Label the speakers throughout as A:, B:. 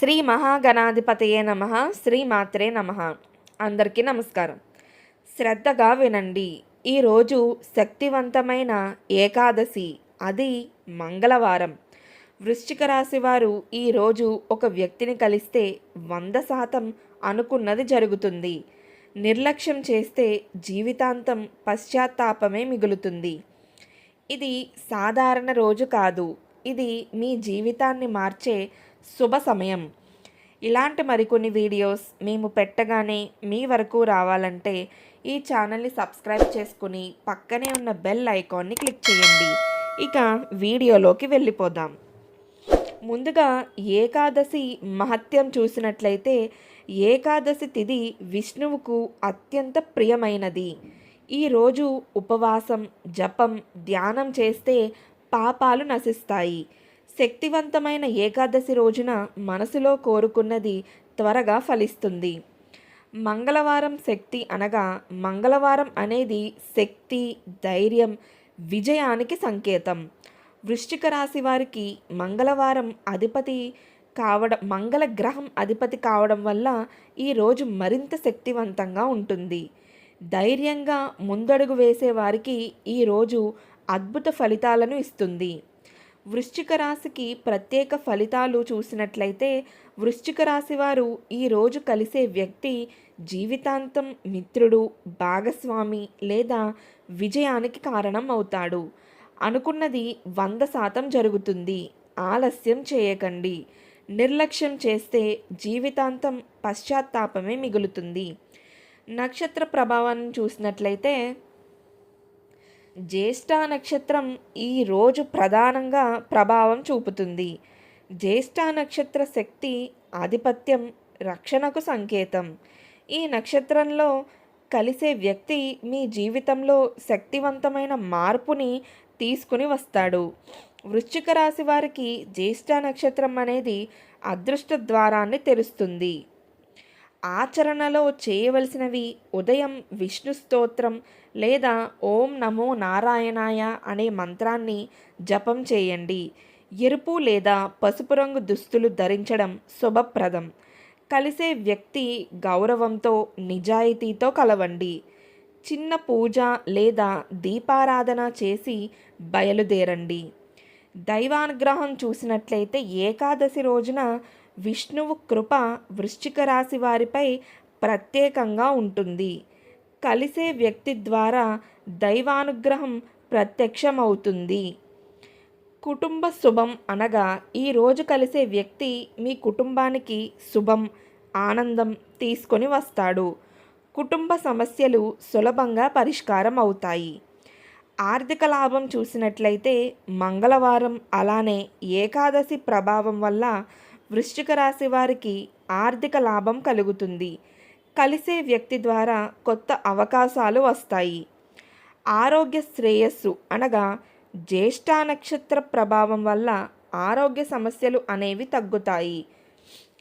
A: శ్రీ మహాగణాధిపతయే నమ శ్రీ మాత్రే నమ. అందరికీ నమస్కారం. శ్రద్ధగా వినండి. ఈరోజు శక్తివంతమైన ఏకాదశి అది మంగళవారం. వృశ్చిక రాశి వారు ఈరోజు ఒక వ్యక్తిని కలిస్తే వంద శాతం అనుకున్నది జరుగుతుంది. నిర్లక్ష్యం చేస్తే జీవితాంతం పశ్చాత్తాపమే మిగులుతుంది. ఇది సాధారణ రోజు కాదు. ఇది మీ జీవితాన్ని మార్చే శుభ సమయం. ఇలాంటి మరికొన్ని వీడియోస్ మేము పెట్టగానే మీ వరకు రావాలంటే ఈ ఛానల్ని సబ్స్క్రైబ్ చేసుకుని పక్కనే ఉన్న బెల్ ఐకాన్ని క్లిక్ చేయండి. ఇక వీడియోలోకి వెళ్ళిపోదాం. ముందుగా ఏకాదశి మహత్యం చూసినట్లయితే ఏకాదశి తిథి విష్ణువుకు అత్యంత ప్రియమైనది. ఈరోజు ఉపవాసం జపం ధ్యానం చేస్తే పాపాలు నశిస్తాయి. శక్తివంతమైన ఏకాదశి రోజున మనసులో కోరుకున్నది త్వరగా ఫలిస్తుంది. మంగళవారం శక్తి అనగా మంగళవారం అనేది శక్తి ధైర్యం విజయానికి సంకేతం. వృశ్చిక రాశి వారికి మంగళవారం అధిపతి కావడం మంగళ గ్రహం అధిపతి కావడం వల్ల ఈరోజు మరింత శక్తివంతంగా ఉంటుంది. ధైర్యంగా ముందడుగు వేసే వారికి ఈరోజు అద్భుత ఫలితాలను ఇస్తుంది. వృశ్చిక రాశికి ప్రత్యేక ఫలితాలు చూసినట్లయితే వృశ్చిక రాశి వారు ఈరోజు కలిసే వ్యక్తి జీవితాంతం మిత్రుడు భాగస్వామి లేదా విజయానికి కారణం అవుతాడు. అనుకున్నది వంద శాతం జరుగుతుంది. ఆలస్యం చేయకండి. నిర్లక్ష్యం చేస్తే జీవితాంతం పశ్చాత్తాపమే మిగులుతుంది. నక్షత్ర ప్రభావాన్ని చూసినట్లయితే జ్యేష్ఠ నక్షత్రం ఈ రోజు ప్రధానంగా ప్రభావం చూపుతుంది. జ్యేష్ఠ నక్షత్ర శక్తి ఆధిపత్యం రక్షణకు సంకేతం. ఈ నక్షత్రంలో కలిసే వ్యక్తి మీ జీవితంలో శక్తివంతమైన మార్పుని తీసుకుని వస్తాడు. వృశ్చిక రాశి వారికి జ్యేష్ఠ నక్షత్రం అనేది అదృష్ట ద్వారాన్ని తెరుస్తుంది. ఆచరణలో చేయవలసినవి ఉదయం విష్ణు స్తోత్రం లేదా ఓం నమో నారాయణాయ అనే మంత్రాన్ని జపం చేయండి. ఎరుపు లేదా పసుపు రంగు దుస్తులు ధరించడం శుభప్రదం. కలిసే వ్యక్తి గౌరవంతో నిజాయితీతో కలవండి. చిన్న పూజ లేదా దీపారాధన చేసి బయలుదేరండి. దైవానుగ్రహం చూసినట్లయితే ఏకాదశి రోజున విష్ణువు కృప వృశ్చిక రాశి వారిపై ప్రత్యేకంగా ఉంటుంది. కలిసే వ్యక్తి ద్వారా దైవానుగ్రహం ప్రత్యక్షమవుతుంది. కుటుంబ శుభం అనగా ఈరోజు కలిసే వ్యక్తి మీ కుటుంబానికి శుభం ఆనందం తీసుకొని వస్తాడు. కుటుంబ సమస్యలు సులభంగా పరిష్కారం అవుతాయి ఆర్థిక లాభం చూసినట్లయితే మంగళవారం అలానే ఏకాదశి ప్రభావం వల్ల వృశ్చిక రాశి వారికి ఆర్థిక లాభం కలుగుతుంది. కలిసే వ్యక్తి ద్వారా కొత్త అవకాశాలు వస్తాయి. ఆరోగ్య శ్రేయస్సు అనగా జ్యేష్ఠ నక్షత్ర ప్రభావం వల్ల ఆరోగ్య సమస్యలు అనేవి తగ్గుతాయి.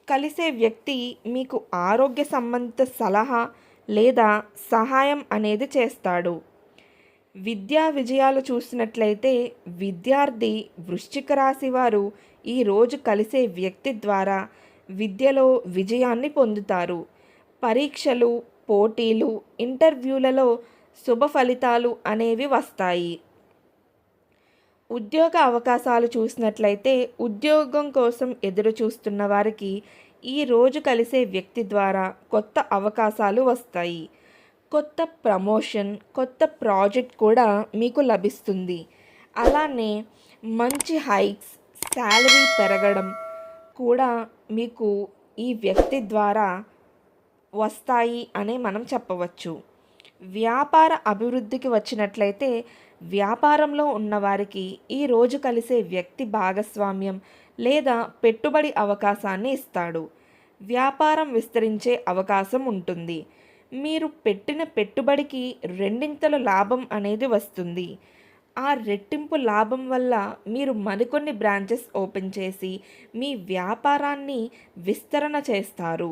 A: కలిసే వ్యక్తి మీకు ఆరోగ్య సంబంధిత సలహా లేదా సహాయం అనేది చేస్తాడు. విద్యా విజయాలు చూసినట్లయితే విద్యార్థి వృశ్చిక రాశి వారు ఈరోజు కలిసే వ్యక్తి ద్వారా విద్యలో విజయాన్ని పొందుతారు. పరీక్షలు పోటీలు ఇంటర్వ్యూలలో శుభ ఫలితాలు అనేవి వస్తాయి. ఉద్యోగ అవకాశాలు చూసినట్లయితే ఉద్యోగం కోసం ఎదురు చూస్తున్న వారికి ఈ రోజు కలిసే వ్యక్తి ద్వారా కొత్త అవకాశాలు వస్తాయి. కొత్త ప్రమోషన్ కొత్త ప్రాజెక్ట్ కూడా మీకు లభిస్తుంది. అలానే మంచి హైక్స్ శాలరీ పెరగడం కూడా మీకు ఈ వ్యక్తి ద్వారా వస్తాయి అని మనం చెప్పవచ్చు. వ్యాపార అభివృద్ధికి వచ్చినట్లయితే వ్యాపారంలో ఉన్నవారికి ఈరోజు కలిసే వ్యక్తి భాగస్వామ్యం లేదా పెట్టుబడి అవకాశాన్ని ఇస్తాడు. వ్యాపారం విస్తరించే అవకాశం ఉంటుంది. మీరు పెట్టిన పెట్టుబడికి రెండింతల లాభం అనేది వస్తుంది. ఆ రెట్టింపు లాభం వల్ల మీరు మరికొన్ని బ్రాంచెస్ ఓపెన్ చేసి మీ వ్యాపారాన్ని విస్తరణ చేస్తారు.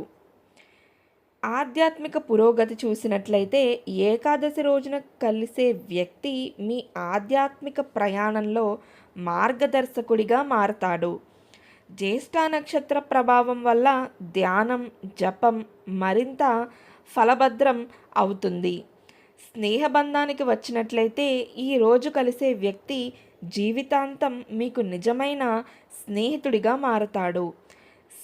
A: ఆధ్యాత్మిక పురోగతి చూసినట్లయితే ఏకాదశి రోజున కలిసే వ్యక్తి మీ ఆధ్యాత్మిక ప్రయాణంలో మార్గదర్శకుడిగా మారతాడు. జ్యేష్ఠ నక్షత్ర ప్రభావం వల్ల ధ్యానం జపం మరింత ఫలభద్రం అవుతుంది. స్నేహబంధానికి వచ్చినట్లయితే ఈ రోజు కలిసే వ్యక్తి జీవితాంతం మీకు నిజమైన స్నేహితుడిగా మారతాడు.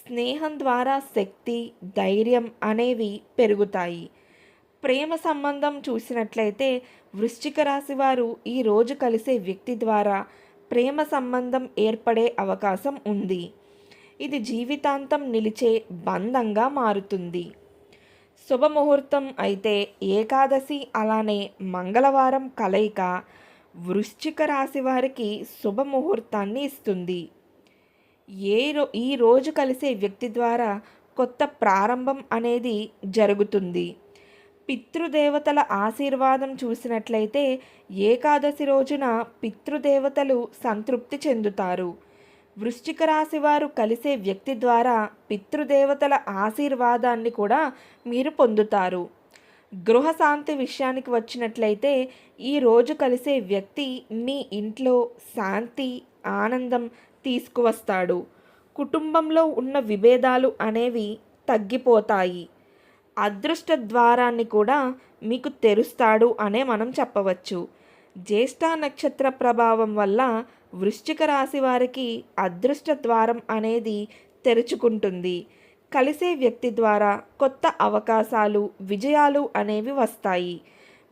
A: స్నేహం ద్వారా శక్తి ధైర్యం అనేవి పెరుగుతాయి. ప్రేమ సంబంధం చూసినట్లయితే వృశ్చిక రాశి వారు ఈ రోజు కలిసే వ్యక్తి ద్వారా ప్రేమ సంబంధం ఏర్పడే అవకాశం ఉంది. ఇది జీవితాంతం నిలిచే బంధంగా మారుతుంది. శుభముహూర్తం అయితే ఏకాదశి అలానే మంగళవారం కలయిక వృశ్చిక రాశి వారికి శుభముహూర్తాన్ని ఇస్తుంది. ఏ రో ఈ రోజు కలిసే వ్యక్తి ద్వారా కొత్త ప్రారంభం అనేది జరుగుతుంది. పితృదేవతల ఆశీర్వాదం చూసినట్లయితే ఏకాదశి రోజున పితృదేవతలు సంతృప్తి చెందుతారు. వృశ్చిక రాశి వారు కలిసే వ్యక్తి ద్వారా పితృదేవతల ఆశీర్వాదాన్ని కూడా మీరు పొందుతారు. గృహశాంతి విషయానికి వచ్చినట్లయితే ఈ రోజు కలిసే వ్యక్తి మీ ఇంట్లో శాంతి ఆనందం తీసుకువస్తాడు. కుటుంబంలో ఉన్న విభేదాలు అనేవి తగ్గిపోతాయి. అదృష్ట ద్వారాన్ని కూడా మీకు తెరుస్తాడు అనే మనం చెప్పవచ్చు. జ్యేష్ఠ నక్షత్ర ప్రభావం వల్ల వృశ్చిక రాశి వారికి అదృష్ట ద్వారం అనేది తెరుచుకుంటుంది. కలిసే వ్యక్తి ద్వారా కొత్త అవకాశాలు విజయాలు అనేవి వస్తాయి.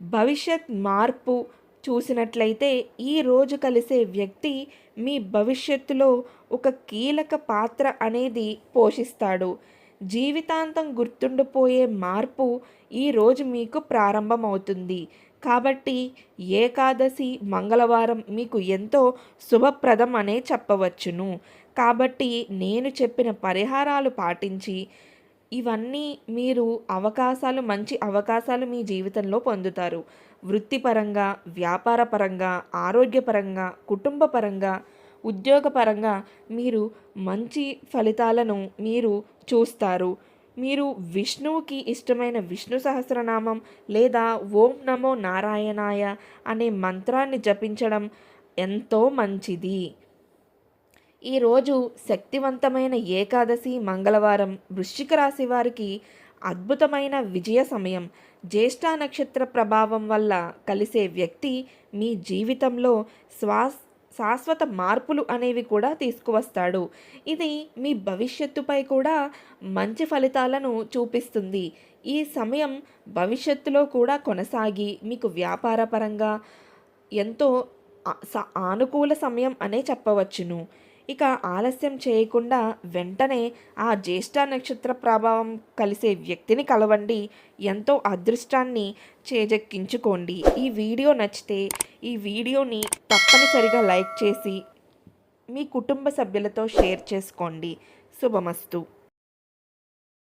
A: భవిష్యత్ మార్పు చూసినట్లయితే ఈ రోజు కలిసే వ్యక్తి మీ భవిష్యత్తులో ఒక కీలక పాత్ర అనేది పోషిస్తాడు. జీవితాంతం గుర్తుండిపోయే మార్పు ఈరోజు మీకు ప్రారంభమవుతుంది. కాబట్టి ఏకాదశి మంగళవారం మీకు ఎంతో శుభప్రదం అనే చెప్పవచ్చును. కాబట్టి నేను చెప్పిన పరిహారాలు పాటించి ఇవన్నీ మీరు అవకాశాలు మంచి అవకాశాలు మీ జీవితంలో పొందుతారు. వృత్తిపరంగా వ్యాపారపరంగా ఆరోగ్యపరంగా కుటుంబపరంగా ఉద్యోగపరంగా మీరు మంచి ఫలితాలను మీరు చూస్తారు. మీరు విష్ణువుకి ఇష్టమైన విష్ణు సహస్రనామం లేదా ఓం నమో నారాయణాయ అనే మంత్రాన్ని జపించడం ఎంతో మంచిది. ఈరోజు శక్తివంతమైన ఏకాదశి మంగళవారం వృశ్చిక రాశి వారికి అద్భుతమైన విజయ సమయం. జ్యేష్ఠ నక్షత్ర ప్రభావం వల్ల కలిసే వ్యక్తి మీ జీవితంలో శ్వాస్ శాశ్వత మార్పులు అనేవి కూడా తీసుకువస్తాడు. ఇది మీ భవిష్యత్తుపై కూడా మంచి ఫలితాలను చూపిస్తుంది. ఈ సమయం భవిష్యత్తులో కూడా కొనసాగి మీకు వ్యాపారపరంగా ఎంతో ఆనుకూల సమయం అనే చెప్పవచ్చును. ఇక ఆలస్యం చేయకుండా వెంటనే ఆ జ్యేష్ఠ నక్షత్ర ప్రభావం కలిసే వ్యక్తిని కలవండి. ఎంతో అదృష్టాన్ని చేజెక్కించుకోండి. ఈ వీడియో నచ్చితే ఈ వీడియోని తప్పనిసరిగా లైక్ చేసి మీ కుటుంబ సభ్యులతో షేర్ చేసుకోండి. శుభమస్తు.